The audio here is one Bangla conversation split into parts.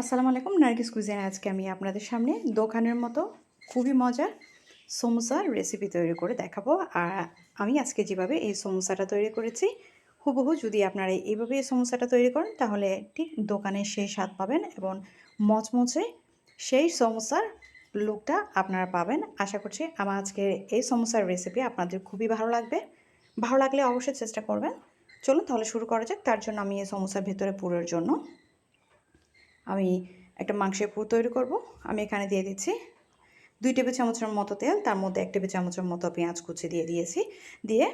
আসসালামু আলাইকুম, নার্গিস কুজিনে আজকে আমি আপনাদের সামনে দোকানের মতো খুবই মজার সমোসার রেসিপি তৈরি করে দেখাবো। আর আমি আজকে যেভাবে এই সমোসাটা তৈরি করেছি, হুবহু যদি আপনারা এইভাবে এই সমোসাটা তৈরি করেন, তাহলে ঠিক দোকানে সেই স্বাদ পাবেন এবং মচমচে সেই সমোসার লুকটা আপনারা পাবেন। আশা করছি আমার আজকে এই সমোসার রেসিপি আপনাদের খুবই ভালো লাগবে। ভালো লাগলে অবশ্যই চেষ্টা করবেন। চলুন তাহলে শুরু করা যাক। তার জন্য আমি এই সমোসার ভেতরে পুরের জন্য আমি একটা মাংসের পুর তৈরি করব। আমি এখানে দিয়ে দিচ্ছি দুই টেবিল চামচের মতো তেল, তার মধ্যে এক টেবিল চামচের মতো পেঁয়াজ কুচি দিয়ে দিয়েছি। দিয়ে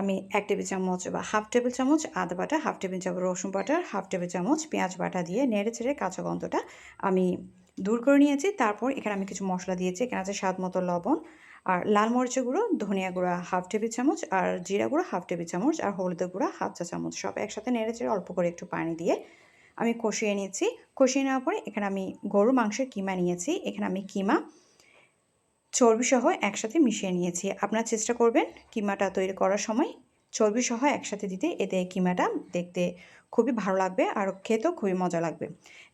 আমি এক টেবিল চামচ বা হাফ টেবিল চামচ আদা বাটা, হাফ টেবিল চামচ রসুন বাটা, হাফ টেবিল চামচ পেঁয়াজ বাটা দিয়ে নেড়ে ছেড়ে কাঁচা গন্ধটা আমি দূর করে নিয়েছি। তারপর এখানে আমি কিছু মশলা দিয়েছি, এখানে আছে স্বাদ মতো লবণ আর লাল মরিচের গুঁড়ো, ধনিয়া গুঁড়া হাফ টেবিল চামচ আর জিরা গুঁড়ো হাফ টেবিল চামচ আর হলুদের গুঁড়া হাফ চা চামচ সব একসাথে নেড়ে চেড়ে অল্প করে একটু পানি দিয়ে আমি কষিয়ে নিয়েছি। কষিয়ে নেওয়ার পরে এখানে আমি গরু মাংসের কিমা নিয়েছি। এখানে আমি কিমা, চর্বিসহ একসাথে মিশিয়ে নিয়েছি। আপনারা চেষ্টা করবেন কিমাটা তৈরি করার সময়। চর্বিসহ একসাথে দিতে, এতে কিমাটা দেখতে খুবই ভালো লাগবে আর খেতেও খুবই মজা লাগবে।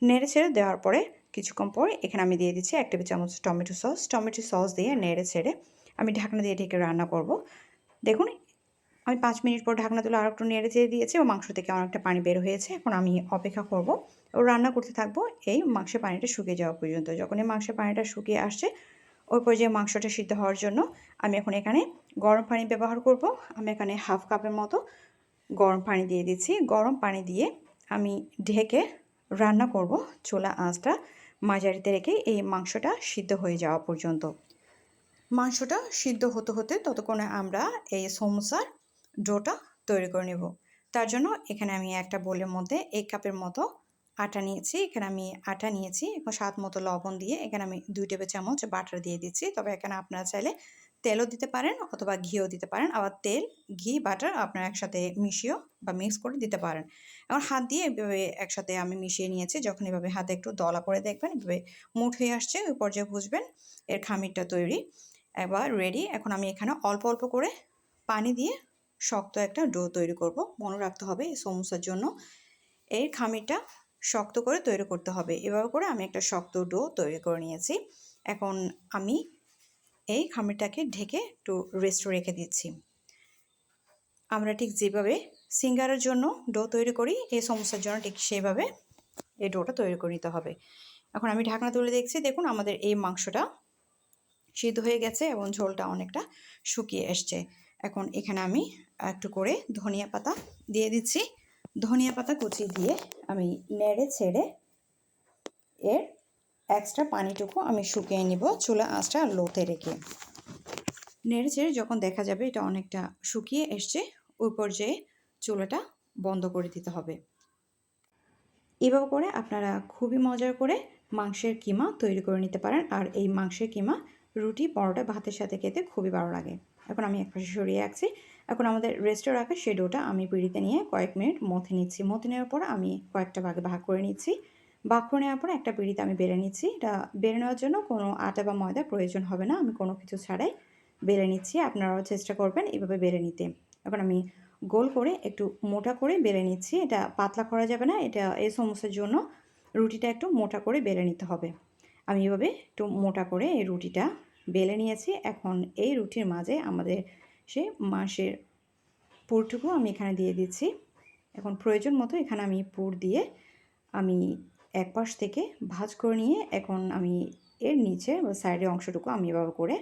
নেড়ে ছেড়ে দেওয়ার পরে কিছুক্ষণ পর এখানে আমি দিয়ে দিচ্ছি এক টেবিল চামচ টমেটো সস। টমেটো সস দিয়ে নেড়ে ছেড়ে আমি ঢাকনা দিয়ে ঢেকে রান্না করব। দেখুন আমি পাঁচ মিনিট পর ঢাকনা তুলে আর একটু নেড়ে চেড়ে দিয়েছি ও মাংস থেকে অনেকটা পানি বের হয়েছে। এখন আমি অপেক্ষা করব। ও রান্না করতে থাকব এই মাংসের পানিটা শুকিয়ে যাওয়া পর্যন্ত। যখন এই মাংসের পানিটা শুকিয়ে আসছে, ওই পর্যায়ে মাংসটা সিদ্ধ হওয়ার জন্য আমি এখন এখানে গরম পানি ব্যবহার করব। আমি এখানে হাফ কাপের মতো গরম পানি দিয়ে দিচ্ছি। গরম পানি দিয়ে আমি ঢেকে রান্না করব। চোলা আঁচটা মাঝারিতে রেখে এই মাংসটা সিদ্ধ হয়ে যাওয়া পর্যন্ত। মাংসটা সিদ্ধ হতে হতে ততক্ষণে আমরা এই সমোসার ডোটা তৈরি করে নেব। তার জন্য এখানে আমি একটা বোলের মধ্যে এক কাপের মতো আটা নিয়েছি। এখানে আমি আটা নিয়েছি, এবং স্বাদ মতো লবণ দিয়ে এখানে আমি দুই টেবিল চামচ বাটার দিয়ে দিচ্ছি। তবে এখানে আপনারা চাইলে তেলও দিতে পারেন, অথবা ঘিও দিতে পারেন। আবার তেল, ঘি, বাটার আপনারা একসাথে মিশিয়েও বা মিক্স করে দিতে পারেন। এখন হাত দিয়ে এভাবে একসাথে আমি মিশিয়ে নিয়েছি। যখন এভাবে হাতে একটু দলা করে দেখবেন, এভাবে মুঠ হয়ে আসছে, ওই পর্যায়ে বুঝবেন এর খামিরটা তৈরি। এবার রেডি এখন আমি এখানে অল্প অল্প করে পানি দিয়ে শক্ত একটা ডো তৈরি করব। মনে রাখতে হবে এই সমস্যার জন্য। এই খামিরটা শক্ত করে তৈরি করতে হবে। এভাবে করে আমি একটা শক্ত ডো তৈরি করে নিয়েছি। এখন আমি এই খামিরটাকে ঢেকে একটু রেস্ট রেখে দিচ্ছি। আমরা ঠিক যেভাবে সিঙ্গারের জন্য ডো তৈরি করি, এই সমস্যার জন্য ঠিক সেইভাবে এই ডোটা তৈরি করে নিতে হবে। এখন আমি ঢাকনা তুলে দেখছি, দেখুন আমাদের এই মাংসটা সিদ্ধ হয়ে গেছে এবং ঝোলটা অনেকটা শুকিয়ে এসছে। এখন এখানে আমি একটু করে ধনিয়া পাতা দিয়ে দিচ্ছি। ধনিয়া পাতা কুচি দিয়ে আমি নেড়ে ছেড়ে এর এক্সট্রা পানিটুকু আমি শুকিয়ে নিব চুলা আঁচটা লোতে রেখে। নেড়ে ছেড়ে যখন দেখা যাবে এটা অনেকটা শুকিয়ে এসছে, ওই পর্যায়ে চুলাটা বন্ধ করে দিতে হবে। এভাবে করে আপনারা খুবই মজার করে মাংসের কিমা তৈরি করে নিতে পারেন। আর এই মাংসের কিমা রুটি, পরোটা, ভাতের সাথে খেতে খুবই ভালো লাগে। এখন আমি এক পাশে সরিয়ে রাখছি এখন আমাদের রেস্টে রাখা সেই ডোটা আমি পিড়িতে নিয়ে কয়েক মিনিট মথে নিচ্ছি। মথে নেওয়ার পর আমি কয়েকটা ভাগে ভাগ করে নিচ্ছি। ভাগ করে নেওয়ার পর একটা পিড়িতে আমি বেড়ে নিচ্ছি। এটা বেড়ে নেওয়ার জন্য কোনো আটা বা ময়দা প্রয়োজন হবে না। আমি কোনো কিছু ছাড়াই বেড়ে নিচ্ছি। আপনারাও চেষ্টা করবেন এভাবে বেড়ে নিতে। এখন আমি গোল করে একটু মোটা করে বেড়ে নিচ্ছি। এটা পাতলা করা যাবে না। এটা এই সমস্যার জন্য রুটিটা একটু মোটা করে বেড়ে নিতে হবে। আমি এভাবে একটু মোটা করে এই রুটিটা বেলে নিয়েছি। এখন এই রুটির মাঝে আমাদের সে মাসের পুরটুকু আমি এখানে দিয়ে দিচ্ছি। এখন প্রয়োজন মতো এখানে আমি পুর দিয়ে আমি এক পাশ থেকে ভাজ করে নিয়ে এখন আমি এর নিচে বা সাইডের অংশটুকু আমি এভাবে করে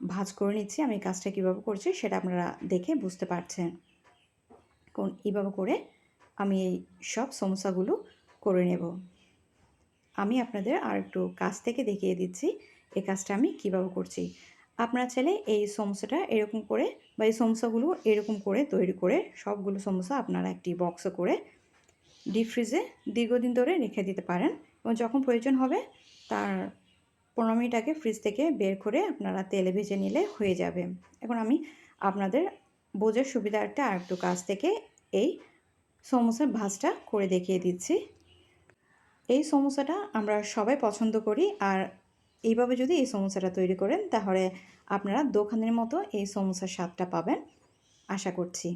ভাজ করে নিচ্ছি। আমি কাজটা কীভাবে করছি সেটা আপনারা দেখে বুঝতে পারছেন। কোন এইভাবে করে আমি এই সব সমস্যাগুলো করে নেব। আমি আপনাদের আর একটু কাছ থেকে দেখিয়ে দিচ্ছি। এই কাজটা আমি কীভাবে করছি? আপনারা চাইলে এই সমস্যাটা এরকম করে বা এই সমস্যাগুলো এরকম করে তৈরি করে সবগুলো সমস্যা আপনারা একটি বক্সে করে ডিপ ফ্রিজে দীর্ঘদিন ধরে রেখে দিতে পারেন এবং যখন প্রয়োজন হবে তার পনেরো মিনিট আগে ফ্রিজ থেকে বের করে আপনারা তেলে ভেজে নিলে হয়ে যাবে। এখন আমি আপনাদের বোঝার সুবিধার্থে আর একটু কাছ থেকে এই সমস্যার ভাজটা করে দেখিয়ে দিচ্ছি। এই সমস্যাটা আমরা সবাই পছন্দ করি আর এইভাবে যদি এই সমোসাটা তৈরি করেন, তাহলে আপনারা দোকানের মতো এই সমোসার স্বাদটা পাবেন, আশা করছি।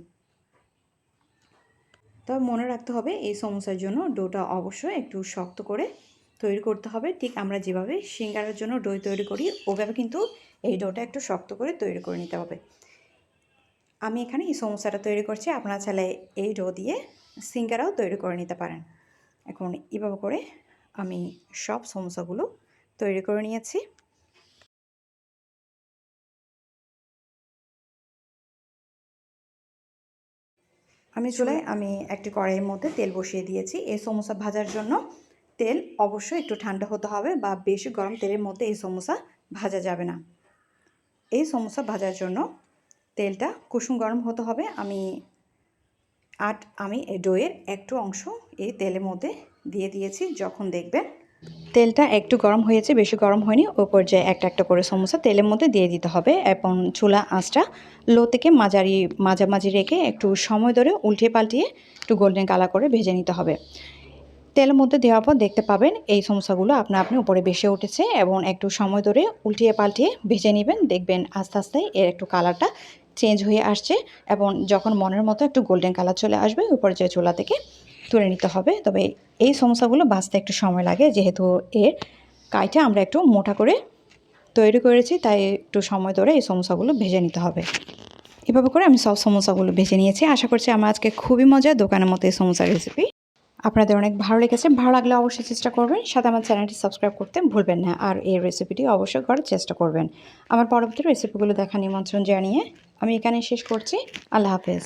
তবে মনে রাখতে হবে, এই সমোসার জন্য ডোটা অবশ্যই একটু শক্ত করে তৈরি করতে হবে। ঠিক আমরা যেভাবে সিঙ্গারার জন্য দই তৈরি করি, ওভাবে কিন্তু এই ডোটা একটু শক্ত করে তৈরি করে নিতে হবে। আমি এখানে এই সমোসাটা তৈরি করছি, আপনারা চাইলে এই ডো দিয়ে সিঙ্গারাও তৈরি করে নিতে পারেন। এখন এভাবে করে আমি সব সমোসাগুলো তৈরি করে নিয়েছি। আমি চুলায় আমি একটি কড়াইয়ের মধ্যে তেল বসিয়ে দিয়েছি। এই সমোসা ভাজার জন্য তেল অবশ্যই একটু ঠান্ডা হতে হবে বা বেশি গরম তেলের মধ্যে এই সমোসা ভাজা যাবে না। এই সমোসা ভাজার জন্য তেলটা কুসুম গরম হতে হবে। আমি আট আমি এই ডোয়ের একটু অংশ এই তেলের মধ্যে দিয়ে দিয়েছি। যখন দেখবেন তেলটা একটু গরম হয়েছে, বেশি গরম হয়নি। ওই পর্যায়ে একটা একটা করে সমোসা তেলের মধ্যে দিয়ে দিতে হবে এবং চুলা আঁচটা লো থেকে মাঝারি, মাঝামাঝি রেখে একটু সময় ধরে উল্টিয়ে পাল্টিয়ে একটু গোল্ডেন কালার করে ভেজে নিতে হবে। তেলের মধ্যে দেওয়ার পর দেখতে পাবেন এই সমোসাগুলো আপনা আপনি উপরে বেসে উঠেছে এবং একটু সময় ধরে উল্টিয়ে পাল্টিয়ে ভেজে নেবেন। দেখবেন আস্তে আস্তে এর একটু কালারটা চেঞ্জ হয়ে আসছে এবং যখন মনের মতো একটু গোল্ডেন কালার চলে আসবে ওই যে চুলা থেকে তুলে নিতে হবে। তবে এই সমস্যাগুলো বাঁচতে একটু সময় লাগে। যেহেতু এর কাইটা আমরা একটু মোটা করে তৈরি করেছি, তাই একটু সময় ধরে এই সমস্যাগুলো ভেজে নিতে হবে। এভাবে করে আমি সব সমস্যাগুলো ভেজে নিয়েছি। আশা করছি আমার আজকে খুবই মজা দোকানের মতো এই সমস্যার রেসিপি আপনাদের অনেক ভালো লেগেছে। ভালো লাগলে অবশ্যই চেষ্টা করবেন। সাথে আমার চ্যানেলটি সাবস্ক্রাইব করতে ভুলবেন না। আর এই রেসিপিটি অবশ্যই করার চেষ্টা করবেন। আমার পরবর্তী রেসিপিগুলো দেখা নিমন্ত্রণ জানিয়ে আমি এখানে শেষ করছি। আল্লাহ হাফেজ।